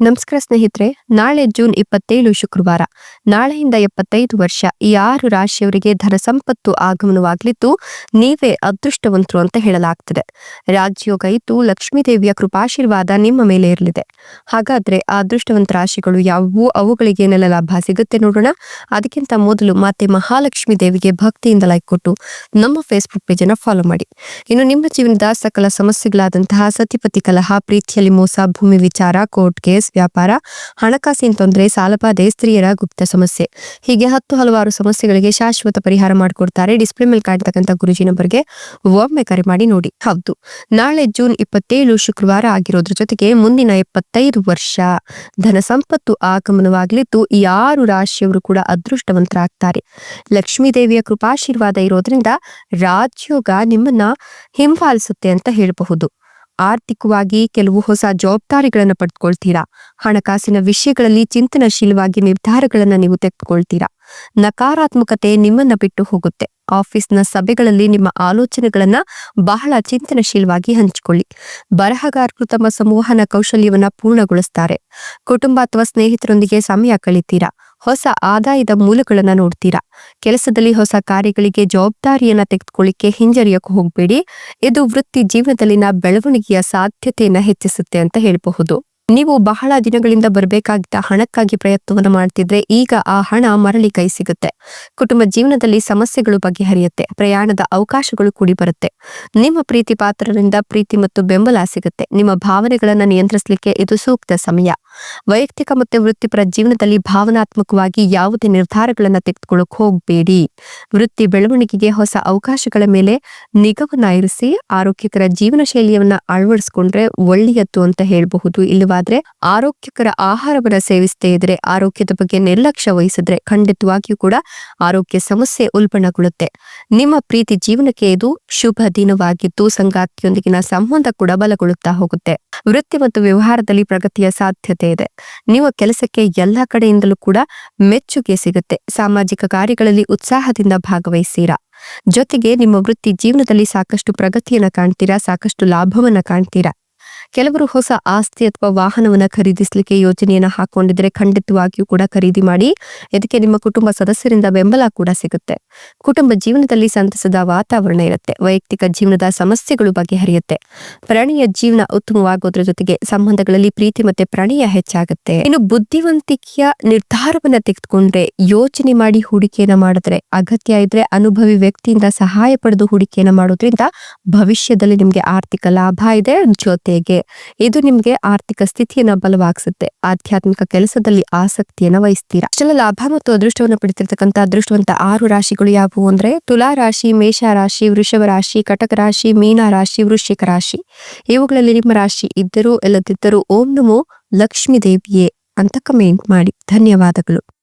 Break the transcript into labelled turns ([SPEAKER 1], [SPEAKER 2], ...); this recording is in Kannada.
[SPEAKER 1] ನಮಸ್ಕಾರ ಸ್ನೇಹಿತರೆ, ನಾಳೆ ಜೂನ್ ಇಪ್ಪತ್ತೇಳು ಶುಕ್ರವಾರ. ನಾಳೆಯಿಂದ ಎಪ್ಪತ್ತೈದು ವರ್ಷ ಈ ಆರು ರಾಶಿಯವರಿಗೆ ಧನ ಸಂಪತ್ತು ಆಗಮನವಾಗಲಿದ್ದು, ನೀವೇ ಅದೃಷ್ಟವಂತರು ಅಂತ ಹೇಳಲಾಗ್ತದೆ. ರಾಜ್ಯೋಗ ಇದ್ದು ಲಕ್ಷ್ಮೀದೇವಿಯ ಕೃಪಾಶೀರ್ವಾದ ನಿಮ್ಮ ಮೇಲೆ ಇರಲಿದೆ. ಹಾಗಾದ್ರೆ ಆ ಅದೃಷ್ಟವಂತ ರಾಶಿಗಳು ಯಾವುವು? ಅವುಗಳಿಗೆ ಏನೆಲ್ಲ ಲಾಭ ಸಿಗುತ್ತೆ ನೋಡೋಣ. ಅದಕ್ಕಿಂತ ಮೊದಲು ಮತ್ತೆ ಮಹಾಲಕ್ಷ್ಮೀ ದೇವಿಗೆ ಭಕ್ತಿಯಿಂದ ಲೈಕ್ ಕೊಟ್ಟು ನಮ್ಮ ಫೇಸ್ಬುಕ್ ಪೇಜನ್ನು ಫಾಲೋ ಮಾಡಿ. ಇನ್ನು ನಿಮ್ಮ ಜೀವನದ ಸಕಲ ಸಮಸ್ಯೆಗಳಾದಂತಹ ಸತಿಪತಿ ಕಲಹ, ಪ್ರೀತಿಯಲ್ಲಿ ಮೋಸ, ಭೂಮಿ ವಿಚಾರ ಕೋರ್ಟ್ ಕೇಸ್ ವ್ಯಾಪಾರ, ಹಣಕಾಸಿನ ತೊಂದರೆ ಸಾಲಬಾಧೆ ಸ್ತ್ರೀಯರ ಗುಪ್ತ ಸಮಸ್ಯೆ. ಹೀಗೆ ಹತ್ತು ಹಲವಾರು ಸಮಸ್ಯೆಗಳಿಗೆ ಶಾಶ್ವತ ಪರಿಹಾರ ಮಾಡಿಕೊಡ್ತಾರೆ ಡಿಸ್ಪ್ಲೇ ಮೇಲೆ ಕಾಣ್ತಕ್ಕಂಥ ಗುರುಜಿ ನಂಬರ್ಗೆ ಒಮ್ಮೆ ಕರೆ ಮಾಡಿ ನೋಡಿ. ಹೌದು, ನಾಳೆ ಜೂನ್ ಇಪ್ಪತ್ತೇಳು ಶುಕ್ರವಾರ ಆಗಿರೋದ್ರ ಜೊತೆಗೆ ಮುಂದಿನ ಎಪ್ಪತ್ತೈದು ವರ್ಷ ಧನ ಸಂಪತ್ತು ಆಗಮನವಾಗಲಿದ್ದು ಯಾರು ರಾಶಿಯವರು ಕೂಡ ಅದೃಷ್ಟವಂತರಾಗ್ತಾರೆ. ಲಕ್ಷ್ಮೀ ದೇವಿಯ ಕೃಪಾಶೀರ್ವಾದ ಇರೋದ್ರಿಂದ ರಾಜ್ಯೋಗ ನಿಮ್ಮನ್ನ ಹಿಂಬಾಲಿಸುತ್ತೆ ಅಂತ ಹೇಳಬಹುದು. ಆರ್ಥಿಕವಾಗಿ ಕೆಲವು ಹೊಸ ಜವಾಬ್ದಾರಿಗಳನ್ನ ಪಡೆದುಕೊಳ್ತೀರಾ ಹಣಕಾಸಿನ ವಿಷಯಗಳಲ್ಲಿ ಚಿಂತನಶೀಲವಾಗಿ ನಿರ್ಧಾರಗಳನ್ನ ನೀವು ತೆಗೆದುಕೊಳ್ತೀರಾ? ನಕಾರಾತ್ಮಕತೆ ನಿಮ್ಮನ್ನ ಬಿಟ್ಟು ಹೋಗುತ್ತೆ. ಆಫೀಸ್ನ ಸಭೆಗಳಲ್ಲಿ ನಿಮ್ಮ ಆಲೋಚನೆಗಳನ್ನ ಬಹಳ ಚಿಂತನಶೀಲವಾಗಿ ಹಂಚಿಕೊಳ್ಳಿ. ಬರಹಗಾರರು ತಮ್ಮ ಸಂವಹನ ಕೌಶಲ್ಯವನ್ನ ಪೂರ್ಣಗೊಳಿಸ್ತಾರೆ. ಕುಟುಂಬ ಅಥವಾ ಸ್ನೇಹಿತರೊಂದಿಗೆ ಸಮಯ ಕಳಿತೀರಾ? ಹೊಸ ಆದಾಯದ ಮೂಲಗಳನ್ನ ನೋಡ್ತೀರಾ. ಕೆಲಸದಲ್ಲಿ ಹೊಸ ಕಾರ್ಯಗಳಿಗೆ ಜವಾಬ್ದಾರಿಯನ್ನ ತೆಗೆದುಕೊಳ್ಳಿಕ್ಕೆ ಹಿಂಜರಿಯಕ್ಕೆ ಹೋಗಬೇಡಿ. ಇದು ವೃತ್ತಿ ಜೀವನದಲ್ಲಿನ ಬೆಳವಣಿಗೆಯ ಸಾಧ್ಯತೆಯನ್ನು ಹೆಚ್ಚಿಸುತ್ತೆ ಅಂತ ಹೇಳಬಹುದು. ನೀವು ಬಹಳ ದಿನಗಳಿಂದ ಬರಬೇಕಾಗಿದ್ದ ಹಣಕ್ಕಾಗಿ ಪ್ರಯತ್ನವನ್ನು ಮಾಡ್ತಿದ್ರೆ ಈಗ ಆ ಹಣ ಮರಳಿ ಕೈ ಸಿಗುತ್ತೆ. ಕುಟುಂಬ ಜೀವನದಲ್ಲಿ ಸಮಸ್ಯೆಗಳು ಬಗೆಹರಿಯುತ್ತೆ. ಪ್ರಯಾಣದ ಅವಕಾಶಗಳು ಕೂಡಿ ಬರುತ್ತೆ. ನಿಮ್ಮ ಪ್ರೀತಿ ಪಾತ್ರರಿಂದ ಪ್ರೀತಿ ಮತ್ತು ಬೆಂಬಲ ಸಿಗುತ್ತೆ. ನಿಮ್ಮ ಭಾವನೆಗಳನ್ನು ನಿಯಂತ್ರಿಸಲಿಕ್ಕೆ ಇದು ಸೂಕ್ತ ಸಮಯ. ವೈಯಕ್ತಿಕ ಮತ್ತು ವೃತ್ತಿಪರ ಜೀವನದಲ್ಲಿ ಭಾವನಾತ್ಮಕವಾಗಿ ಯಾವುದೇ ನಿರ್ಧಾರಗಳನ್ನು ತೆಗೆದುಕೊಳ್ಳೋಕೆ ಹೋಗಬೇಡಿ. ವೃತ್ತಿ ಬೆಳವಣಿಗೆಗೆ ಹೊಸ ಅವಕಾಶಗಳ ಮೇಲೆ ನಿಗಮನ ಇರಿಸಿ ಆರೋಗ್ಯಕರ ಜೀವನ ಶೈಲಿಯನ್ನ ಅಳವಡಿಸಿಕೊಂಡ್ರೆ ಒಳ್ಳೆಯದ್ದು ಅಂತ ಹೇಳಬಹುದು. ಇಲ್ಲವಾದ್ರೆ ಆರೋಗ್ಯಕರ ಆಹಾರವನ್ನ ಸೇವಿಸದೇ ಇದ್ರೆ ಆರೋಗ್ಯದ ಬಗ್ಗೆ ನಿರ್ಲಕ್ಷ್ಯ ವಹಿಸಿದ್ರೆ ಖಂಡಿತವಾಗಿಯೂ ಕೂಡ ಆರೋಗ್ಯ ಸಮಸ್ಯೆ ಉಲ್ಬಣಗೊಳ್ಳುತ್ತೆ. ನಿಮ್ಮ ಪ್ರೀತಿ ಜೀವನಕ್ಕೆ ಇದು ಶುಭ ದಿನವಾಗಿದ್ದು ಸಂಗಾತಿಯೊಂದಿಗಿನ ಸಂಬಂಧ ಕೂಡ ಬಲಗೊಳ್ಳುತ್ತಾ ಹೋಗುತ್ತೆ. ವೃತ್ತಿ ಮತ್ತು ವ್ಯವಹಾರದಲ್ಲಿ ಪ್ರಗತಿಯ ಸಾಧ್ಯತೆ ಇದೆ. ನಿಮ್ಮ ಕೆಲಸಕ್ಕೆ ಎಲ್ಲ ಕಡೆಯಿಂದಲೂ ಕೂಡ ಮೆಚ್ಚುಗೆ ಸಿಗುತ್ತೆ. ಸಾಮಾಜಿಕ ಕಾರ್ಯಗಳಲ್ಲಿ ಉತ್ಸಾಹದಿಂದ ಭಾಗವಹಿಸೀರಾ. ಜೊತೆಗೆ ನಿಮ್ಮ ವೃತ್ತಿ ಜೀವನದಲ್ಲಿ ಸಾಕಷ್ಟು ಪ್ರಗತಿಯನ್ನ ಕಾಣ್ತೀರಾ, ಸಾಕಷ್ಟು ಲಾಭವನ್ನ ಕಾಣ್ತೀರಾ? ಕೆಲವರು ಹೊಸ ಆಸ್ತಿ ಅಥವಾ ವಾಹನವನ್ನ ಖರೀದಿಸಲಿಕ್ಕೆ ಯೋಜನೆಯನ್ನ ಹಾಕೊಂಡಿದ್ರೆ ಖಂಡಿತವಾಗಿಯೂ ಕೂಡ ಖರೀದಿ ಮಾಡಿ, ಇದಕ್ಕೆ ನಿಮ್ಮ ಕುಟುಂಬ ಸದಸ್ಯರಿಂದ ಬೆಂಬಲ ಕೂಡ ಸಿಗುತ್ತೆ. ಕುಟುಂಬ ಜೀವನದಲ್ಲಿ ಸಂತಸದ ವಾತಾವರಣ ಇರುತ್ತೆ. ವೈಯಕ್ತಿಕ ಜೀವನದ ಸಮಸ್ಯೆಗಳು ಬಗೆಹರಿಯುತ್ತೆ. ಪ್ರಾಣಿಯ ಜೀವನ ಉತ್ತಮವಾಗೋದ್ರ ಜೊತೆಗೆ ಸಂಬಂಧಗಳಲ್ಲಿ ಪ್ರೀತಿ ಮತ್ತೆ ಪ್ರಣಯ ಹೆಚ್ಚಾಗುತ್ತೆ. ಇನ್ನು ಬುದ್ಧಿವಂತಿಕೆಯ ನಿರ್ಧಾರವನ್ನ ತೆಗೆದುಕೊಂಡ್ರೆ ಯೋಚನೆ ಮಾಡಿ ಹೂಡಿಕೆಯನ್ನ ಮಾಡಿದ್ರೆ, ಅಗತ್ಯ ಇದ್ರೆ ಅನುಭವಿ ವ್ಯಕ್ತಿಯಿಂದ ಸಹಾಯ ಪಡೆದು ಹೂಡಿಕೆಯನ್ನ ಮಾಡೋದ್ರಿಂದ ಭವಿಷ್ಯದಲ್ಲಿ ನಿಮ್ಗೆ ಆರ್ಥಿಕ ಲಾಭ ಇದೆ ಜೊತೆಗೆ. ಇದು ನಿಮಗೆ ಆರ್ಥಿಕ ಸ್ಥಿತಿಯನ್ನ ಬಲವಾಗಿಸುತ್ತೆ. ಆಧ್ಯಾತ್ಮಿಕ ಕೆಲಸದಲ್ಲಿ ಆಸಕ್ತಿಯನ್ನ ವಹಿಸ್ತೀರಾ? ಇಷ್ಟೆಲ್ಲ ಲಾಭ ಮತ್ತು ಅದೃಷ್ಟವನ್ನು ಪಡೆದಿರತಕ್ಕಂಥ ಅದೃಷ್ಟವಂತ ಆರು ರಾಶಿಗಳು ಯಾವುವು ಅಂದ್ರೆ ತುಲಾ ರಾಶಿ, ಮೇಷ ರಾಶಿ, ವೃಷಭ ರಾಶಿ, ಕಟಕ ರಾಶಿ, ಮೀನ ರಾಶಿ, ವೃಶ್ಚಿಕ ರಾಶಿ. ಇವುಗಳಲ್ಲಿ ನಿಮ್ಮ ರಾಶಿ ಇದ್ದರೂ ಇಲ್ಲದಿದ್ದರೂ ಓಂ ನಮೋ ಲಕ್ಷ್ಮೀ ದೇವಿಯೇ ಅಂತ ಕಮೆಂಟ್ ಮಾಡಿ. ಧನ್ಯವಾದಗಳು.